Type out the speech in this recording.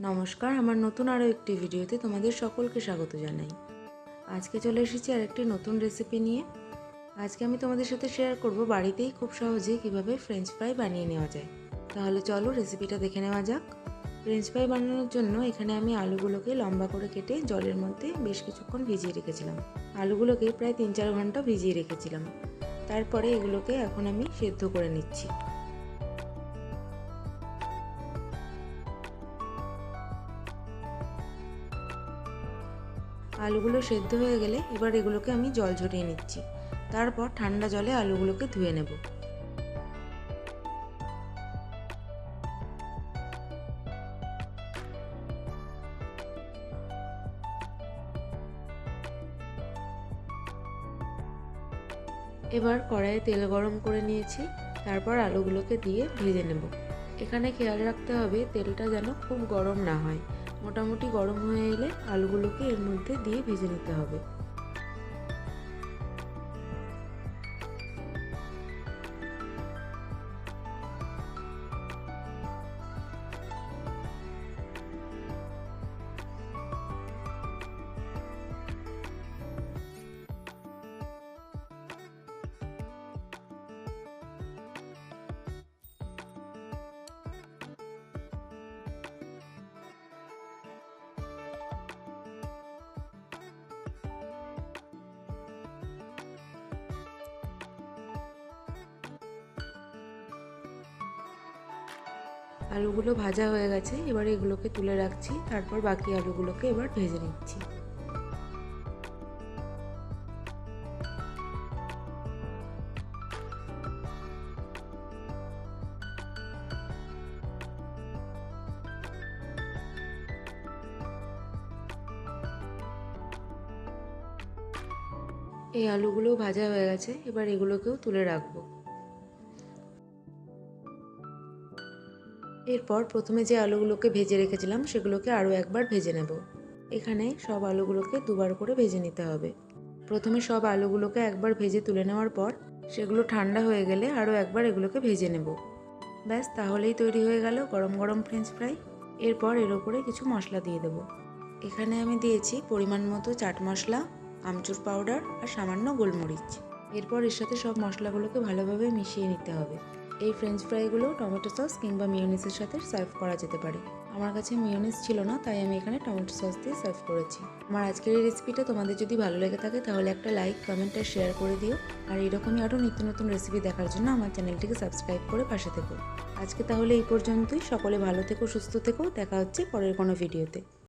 নমস্কার, আমার নতুন আরও একটি ভিডিওতে তোমাদের সকলকে স্বাগত জানাই। আজকে চলে এসেছি আর একটি নতুন রেসিপি নিয়ে। আজকে আমি তোমাদের সাথে শেয়ার করব বাড়িতেই খুব সহজে কীভাবে ফ্রেঞ্চ ফ্রাই বানিয়ে নেওয়া যায়। তাহলে চলো রেসিপিটা দেখে নেওয়া যাক। ফ্রেঞ্চ ফ্রাই বানানোর জন্য এখানে আমি আলুগুলোকে লম্বা করে কেটে জলের মধ্যে বেশ কিছুক্ষণ ভিজিয়ে রেখেছিলাম। আলুগুলোকে প্রায় তিন চার ঘণ্টা ভিজিয়ে রেখেছিলাম। তারপরে এগুলোকে এখন আমি সেদ্ধ করে নিচ্ছি। আলুগুলো সেদ্ধ হয়ে গেলে এবার এগুলোকে আমি জল ঝরিয়ে নিচ্ছি। তারপর ঠান্ডা জলে আলুগুলোকে ধুয়ে নেব। এবার কড়াইয়ে তেল গরম করে নিয়েছি, তারপর আলুগুলোকে দিয়ে ভেজে নেব। এখানে খেয়াল রাখতে হবে তেলটা যেন খুব গরম না হয়। মোটামুটি গরম হয়ে এলে আলুগুলোকে এর মধ্যে দিয়ে ভেজে নিতে হবে। আলুগুলো ভাজা হয়ে গেছে, এবার এগুলোকে তুলে রাখছি, তারপর বাকি আলুগুলোকে এবার ভেজে নিচ্ছি। এই আলুগুলো ভাজা হয়ে গেছে, এবার এগুলোকেও তুলে রাখব। এরপর প্রথমে যে আলুগুলোকে ভেজে রেখেছিলাম, সেগুলোকে আরও একবার ভেজে নেব। এখানে সব আলুগুলোকে দুবার করে ভেজে নিতে হবে। প্রথমে সব আলুগুলোকে একবার ভেজে তুলে নেওয়ার পর, সেগুলো ঠান্ডা হয়ে গেলে আরও একবার এগুলোকে ভেজে নেব। ব্যাস, তাহলেই তৈরি হয়ে গেল গরম গরম ফ্রেঞ্চ ফ্রাই এরপর এর ওপরে কিছু মশলা দিয়ে দেবো। এখানে আমি দিয়েছি পরিমাণ মতো চাট মশলা, আমচুর পাউডার আর সামান্য গোলমরিচ। এরপর এর সাথে সব মশলাগুলোকে ভালোভাবে মিশিয়ে নিতে হবে। এই ফ্রেঞ্চ ফ্রাইগুলো টমেটো সস কিংবা মিওনিসের সাথে সার্ভ করা যেতে পারে। আমার কাছে মিওনিস ছিল না, তাই আমি এখানে টমেটো সস দিয়ে সার্ভ করেছি। আমার আজকের এই রেসিপিটা তোমাদের যদি ভালো লেগে থাকে, তাহলে একটা লাইক কমেন্ট আর শেয়ার করে দিও। আর এরকমই আরও নিত্য নতুন রেসিপি দেখার জন্য আমার চ্যানেলটিকে সাবস্ক্রাইব করে পাশে থেকো। আজকে তাহলে এই পর্যন্তই। সকলে ভালো থেকো, সুস্থ থেকো। দেখা হচ্ছে পরের কোনো ভিডিওতে